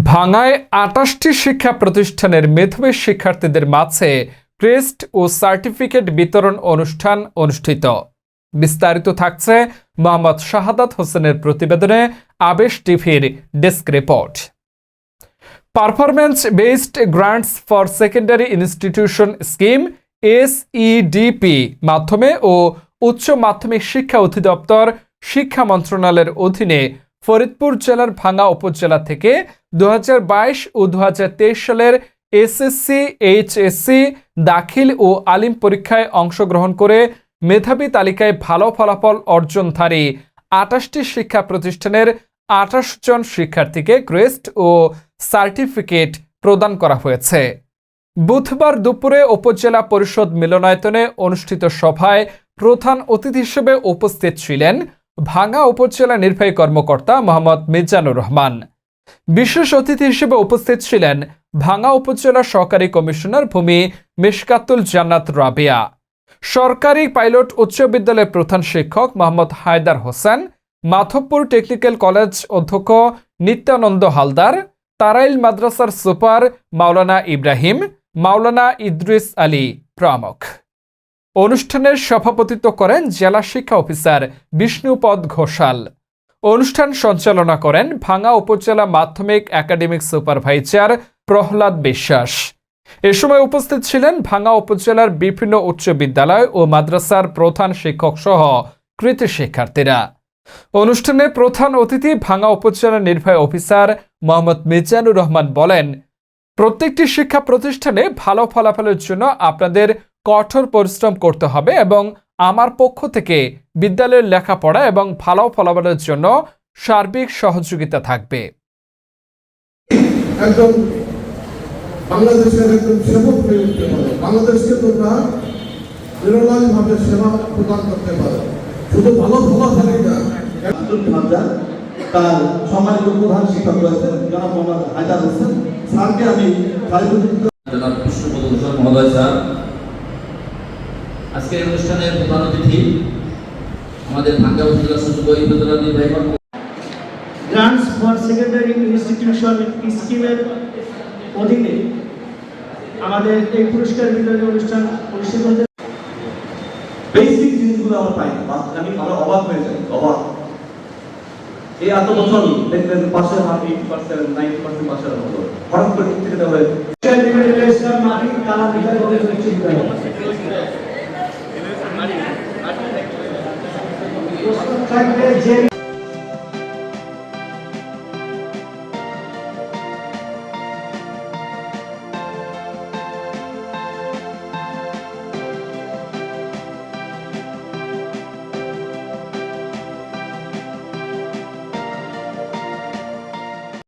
ভাঙায় আটাশটি শিক্ষা প্রতিষ্ঠানের মেধাবী শিক্ষার্থীদের মাঝে ক্রেস্ট ও সার্টিফিকেট বিতরণ অনুষ্ঠান অনুষ্ঠিত। বিস্তারিত থাকছে মোহাম্মদ শাহাদাত হোসেনের প্রতিবেদনে আবেশ টিভির desk report. Performance based grants for secondary institution scheme SEDP মাধ্যমে ও উচ্চ মাধ্যমিক শিক্ষা অধিদপ্তর শিক্ষা মন্ত্রণালয়ের অধীনে ফরিদপুর জেলার ভাঙ্গা উপজেলা থেকে দু হাজার বাইশ ও দু হাজার তেইশ সালের এসএসসি, এইচএসসি, দাখিল ও আলিম পরীক্ষায় অংশগ্রহণ করে মেধাবী তালিকায় ভালো ফলাফল অর্জনধারী আটাশটি শিক্ষা প্রতিষ্ঠানের আঠাশ জন শিক্ষার্থীকে ক্রেস্ট ও সার্টিফিকেট প্রদান করা হয়েছে। বুধবার দুপুরে উপজেলা পরিষদ মিলনায়তনে অনুষ্ঠিত সভায় প্রধান অতিথি হিসেবে উপস্থিত ছিলেন ভাঙ্গা উপজেলা নির্বাহী কর্মকর্তা মোহাম্মদ মিজানুর রহমান। বিশেষ অতিথি হিসেবে উপস্থিত ছিলেন ভাঙ্গা উপজেলা সহকারী কমিশনার ভূমি মিশকাতুল জান্নাত রাবিয়া। সরকারি পাইলট উচ্চ বিদ্যালয়ের প্রধান শিক্ষক মোহাম্মদ হায়দার হোসেন, মাধবপুর টেকনিক্যাল কলেজ অধ্যক্ষ নিত্যানন্দ হালদার, তারাইল মাদ্রাসার সুপার মাওলানা ইব্রাহিম, মাওলানা ইদ্রিস আলী প্রমুখ। অনুষ্ঠানের সভাপতিত্ব করেন জেলা শিক্ষা অফিসার বিষ্ণুপদ ঘোষাল। অনুষ্ঠান সঞ্চালনা করেন ভাঙ্গা উপজেলা মাধ্যমিক একাডেমিক সুপারভাইজার প্রহ্লাদ বিশ্বাস। এ সময় উপস্থিত ছিলেন ভাঙ্গা উপজেলার বিভিন্ন উচ্চ বিদ্যালয় ও মাদ্রাসার প্রধান শিক্ষক সহ কৃতি শিক্ষার্থীরা। অনুষ্ঠানে প্রধান অতিথি ভাঙ্গা উপজেলা নির্বাহী অফিসার মোহাম্মদ মিজানুর রহমান বলেন, প্রত্যেকটি শিক্ষা প্রতিষ্ঠানে ভালো ফলাফলের জন্য আপনাদের কঠোর পরিশ্রম করতে হবে এবং আমার পক্ষ থেকে বিদ্যালয়ের লেখাপড়া এবং ভালো ফলাফলের জন্য সার্বিক সহযোগিতা থাকবে। একজন বাংলাদেশের একজন সেবক হয়ে উঠতে পারো বাংলাদেশকে তোমরা নিরলসভাবে সেবা প্রদান করতে পারো। শুধু ভালো ফলাফলই না আব্দুল হামজা তার সম্মানিত প্রধান শিক্ষক রয়েছেন জনাব মোহাম্মদ হায়দার হোসেন। স্যারকে আমি মহোদয় স্যার আজকের অনুষ্ঠানের প্রধান অতিথি আমাদের ভাঙ্গা উপজেলা সচিব উপজেলা নির্বাহী গ্রান্টস ফর সেকেন্ডারি ইনস্টিটিউশন স্কিমের অধীনে আমাদের এই পুরস্কার বিতরণী অনুষ্ঠান অনুষ্ঠিত হতে বেসিক জিনিসগুলো আমরা পাই। আমি আমরা অবাক হয়ে যাই অবাক। এই এত বছর দেখবেন পাশে হাফ পার্সেন্ট নাইনটি পার্সেন্ট পাশের মতো। হঠাৎ করে ঠিক থেকে হয়ে vai